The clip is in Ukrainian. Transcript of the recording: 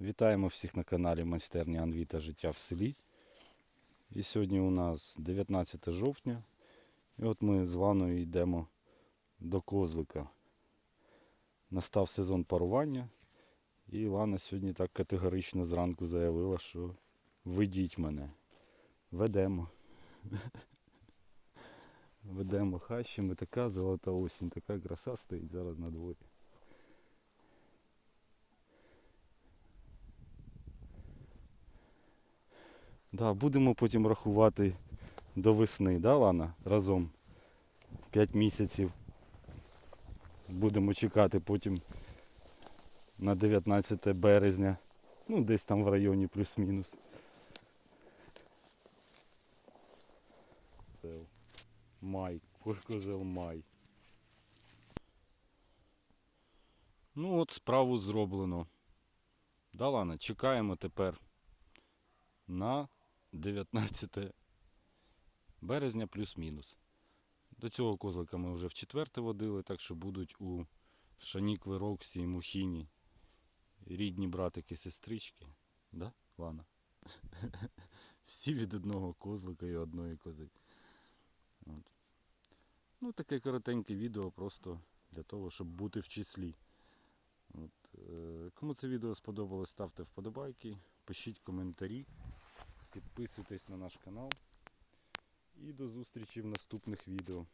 Вітаємо всіх на каналі Майстерня Анвіта Життя в селі. І сьогодні у нас 19 жовтня. І от ми з Ланою йдемо до козлика. Настав сезон парування. І Лана сьогодні так категорично зранку заявила, що ведіть мене. Ведемо. Ведемо хащами, така золота осінь, така краса стоїть зараз на дворі. Да, будемо потім рахувати до весни, да, Лана? Разом 5 місяців. Будемо чекати потім на 19 березня. Ну, десь там в районі плюс-мінус. Май. Козел май. Ну от справу зроблено. Да, Лана, чекаємо тепер на 19 березня плюс-мінус. До цього козлика ми вже в четверте водили, так що будуть у Шанікви, Роксі Мухіні рідні братики, сестрички. Да, Лана? Всі від одного козлика і одної кози. От. Ну, таке коротеньке відео просто для того, щоб бути в числі. От, е, кому це відео сподобалось, ставте вподобайки, пишіть коментарі, підписуйтесь на наш канал. І до зустрічі в наступних відео.